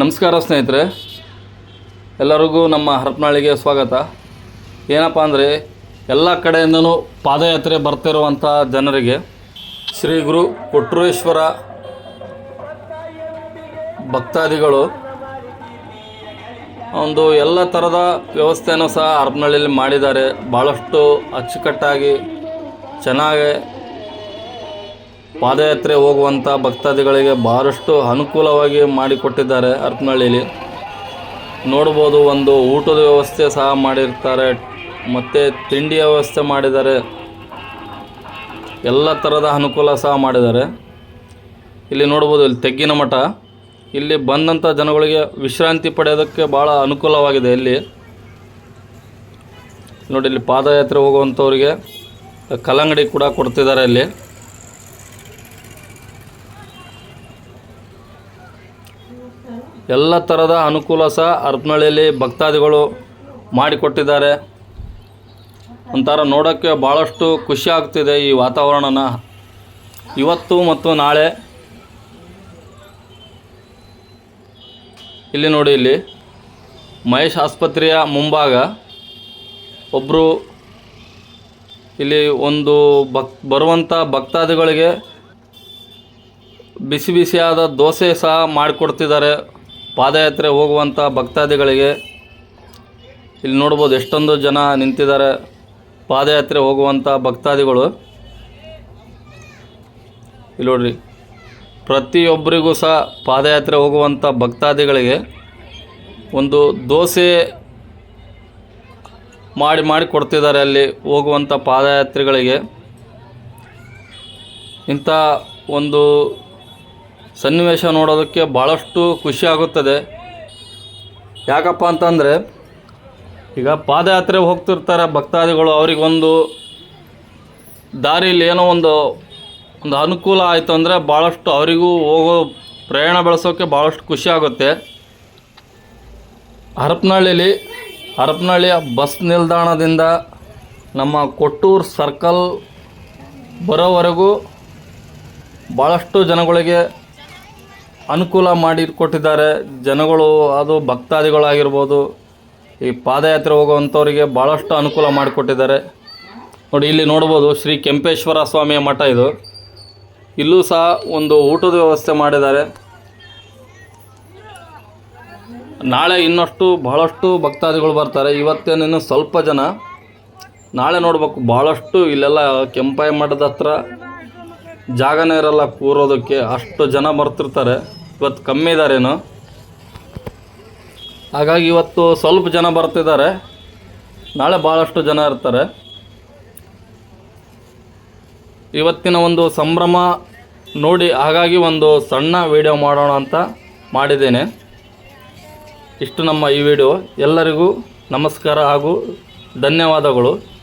ನಮಸ್ಕಾರ ಸ್ನೇಹಿತರೆ. ಎಲ್ಲರಿಗೂ ನಮ್ಮ ಹರಪನಹಳ್ಳಿಗೆ ಸ್ವಾಗತ. ಏನಪ್ಪ ಅಂದರೆ ಎಲ್ಲ ಕಡೆಯಿಂದನೂ ಪಾದಯಾತ್ರೆ ಬರ್ತಿರುವಂಥ ಜನರಿಗೆ ಶ್ರೀ ಗುರು ಕೊಟ್ರೇಶ್ವರ ಭಕ್ತಾದಿಗಳು, ಒಂದು ಎಲ್ಲ ಥರದ ವ್ಯವಸ್ಥೆಯನ್ನು ಸಹ ಹರಪನಹಳ್ಳಿಯಲ್ಲಿ ಮಾಡಿದ್ದಾರೆ. ಭಾಳಷ್ಟು ಅಚ್ಚುಕಟ್ಟಾಗಿ, ಚೆನ್ನಾಗಿ ಪಾದಯಾತ್ರೆ ಹೋಗುವಂಥ ಭಕ್ತಾದಿಗಳಿಗೆ ಭಾಳಷ್ಟು ಅನುಕೂಲವಾಗಿ ಮಾಡಿಕೊಟ್ಟಿದ್ದಾರೆ ಹರಪನಹಳ್ಳಿಲಿ ನೋಡ್ಬೋದು ಒಂದು ಊಟದ ವ್ಯವಸ್ಥೆ ಸಹ ಮಾಡಿರ್ತಾರೆ, ಮತ್ತು ತಿಂಡಿ ವ್ಯವಸ್ಥೆ ಮಾಡಿದ್ದಾರೆ. ಎಲ್ಲ ಥರದ ಅನುಕೂಲ ಸಹ ಮಾಡಿದ್ದಾರೆ. ಇಲ್ಲಿ ನೋಡ್ಬೋದು ಇಲ್ಲಿ ತೆಗ್ಗಿನ ಮಠ. ಇಲ್ಲಿ ಬಂದಂಥ ಜನಗಳಿಗೆ ವಿಶ್ರಾಂತಿ ಪಡೆಯೋದಕ್ಕೆ ಭಾಳ ಅನುಕೂಲವಾಗಿದೆ ಇಲ್ಲಿ. ನೋಡಿ, ಇಲ್ಲಿ ಪಾದಯಾತ್ರೆ ಹೋಗುವಂಥವ್ರಿಗೆ ಕಲ್ಲಂಗಡಿ ಕೂಡ ಕೊಡ್ತಿದ್ದಾರೆ ಇಲ್ಲಿ. ಎಲ್ಲ ಥರದ ಅನುಕೂಲ ಸಹ ಹರಪನಹಳ್ಳಿಯಲ್ಲಿ ಭಕ್ತಾದಿಗಳು ಮಾಡಿಕೊಟ್ಟಿದ್ದಾರೆ. ಒಂಥರ ನೋಡೋಕ್ಕೆ ಭಾಳಷ್ಟು ಖುಷಿ ಆಗ್ತಿದೆ ಈ ವಾತಾವರಣನ. ಇವತ್ತು ಮತ್ತು ನಾಳೆ ಇಲ್ಲಿ ನೋಡಿ ಇಲ್ಲಿ ಮಹೇಶ್ ಆಸ್ಪತ್ರೆಯ ಮುಂಭಾಗ ಒಬ್ಬರು ಇಲ್ಲಿ ಒಂದು ಭಕ್ ಬರುವಂಥ ಭಕ್ತಾದಿಗಳಿಗೆ ಬಿಸಿ ಬಿಸಿಯಾದ ದೋಸೆ ಸಹ ಮಾಡಿಕೊಡ್ತಿದ್ದಾರೆ. ಪಾದಯಾತ್ರೆ ಹೋಗುವಂಥ ಭಕ್ತಾದಿಗಳಿಗೆ. ಇಲ್ಲಿ ನೋಡ್ಬೋದು ಎಷ್ಟೊಂದು ಜನ ನಿಂತಿದ್ದಾರೆ. ಪಾದಯಾತ್ರೆ ಹೋಗುವಂಥ ಭಕ್ತಾದಿಗಳು. ಇಲ್ಲಿ ನೋಡ್ರಿ. ಪ್ರತಿಯೊಬ್ಬರಿಗೂ ಸಹ ಪಾದಯಾತ್ರೆ ಹೋಗುವಂಥ ಭಕ್ತಾದಿಗಳಿಗೆ ಒಂದು ದೋಸೆ ಮಾಡಿ ಮಾಡಿ ಕೊಡ್ತಿದ್ದಾರೆ ಅಲ್ಲಿ ಹೋಗುವಂಥ ಪಾದಯಾತ್ರೆಗಳಿಗೆ. ಇಂಥ ಒಂದು ಸನ್ನಿವೇಶ ನೋಡೋದಕ್ಕೆ ಭಾಳಷ್ಟು ಖುಷಿ ಆಗುತ್ತದೆ. ಯಾಕಪ್ಪ ಅಂತಂದರೆ, ಈಗ ಪಾದಯಾತ್ರೆ ಹೋಗ್ತಿರ್ತಾರೆ ಭಕ್ತಾದಿಗಳು, ಅವರಿಗೊಂದು ದಾರಿಯಲ್ಲಿ ಏನೋ ಒಂದು ಒಂದು ಅನುಕೂಲ ಆಯಿತು ಅಂದರೆ ಭಾಳಷ್ಟು ಅವರಿಗೂ ಹೋಗೋ ಪ್ರಯಾಣ ಬೆಳೆಸೋಕ್ಕೆ ಭಾಳಷ್ಟು ಖುಷಿ ಆಗುತ್ತೆ. ಹರಪನಹಳ್ಳಿಲಿ, ಹರಪನಹಳ್ಳಿಯ ಬಸ್ ನಿಲ್ದಾಣದಿಂದ ನಮ್ಮ ಕೊಟ್ಟೂರು ಸರ್ಕಲ್ ಬರೋವರೆಗೂ ಭಾಳಷ್ಟು ಜನಗಳಿಗೆ ಅನುಕೂಲ ಮಾಡಿಕೊಟ್ಟಿದ್ದಾರೆ. ಜನಗಳು ಅದು ಭಕ್ತಾದಿಗಳಾಗಿರ್ಬೋದು, ಈ ಪಾದಯಾತ್ರೆ ಹೋಗುವಂಥವರಿಗೆ ಭಾಳಷ್ಟು ಅನುಕೂಲ ಮಾಡಿಕೊಟ್ಟಿದ್ದಾರೆ. ನೋಡಿ, ಇಲ್ಲಿ ನೋಡ್ಬೋದು ಶ್ರೀ ಕೆಂಪೇಶ್ವರ ಸ್ವಾಮಿಯ ಮಠ ಇದು. ಇಲ್ಲೂ ಸಹ ಒಂದು ಊಟದ ವ್ಯವಸ್ಥೆ ಮಾಡಿದ್ದಾರೆ. ನಾಳೆ ಇನ್ನಷ್ಟು ಬಹಳಷ್ಟು ಭಕ್ತಾದಿಗಳು ಬರ್ತಾರೆ. ಇವತ್ತೇನೇನು ಸ್ವಲ್ಪ ಜನ. ನಾಳೆ ನೋಡ್ಬೇಕು ಭಾಳಷ್ಟು ಇಲ್ಲೆಲ್ಲ ಕೆಂಪಾಯಿ ಮಠದ ಹತ್ರ ಜಾಗನೇ ಇರಲ್ಲ ಕೂರೋದಕ್ಕೆ ಅಷ್ಟು ಜನ ಬರ್ತಿರ್ತಾರೆ. ಇವತ್ತು ಕಮ್ಮಿ ಇದ್ದಾರೇನು ಹಾಗಾಗಿ ಇವತ್ತು ಸ್ವಲ್ಪ ಜನ ಬರ್ತಿದ್ದಾರೆ. ನಾಳೆ ಭಾಳಷ್ಟು ಜನ ಇರ್ತಾರೆ. ಇವತ್ತಿನ ಒಂದು ಸಂಭ್ರಮ ನೋಡಿ ಹಾಗಾಗಿ ಒಂದು ಸಣ್ಣ ವಿಡಿಯೋ ಮಾಡೋಣ ಅಂತ ಮಾಡಿದ್ದೇನೆ. ಇಷ್ಟು ನಮ್ಮ ಈ ವಿಡಿಯೋ. ಎಲ್ಲರಿಗೂ ನಮಸ್ಕಾರ ಹಾಗೂ ಧನ್ಯವಾದಗಳು.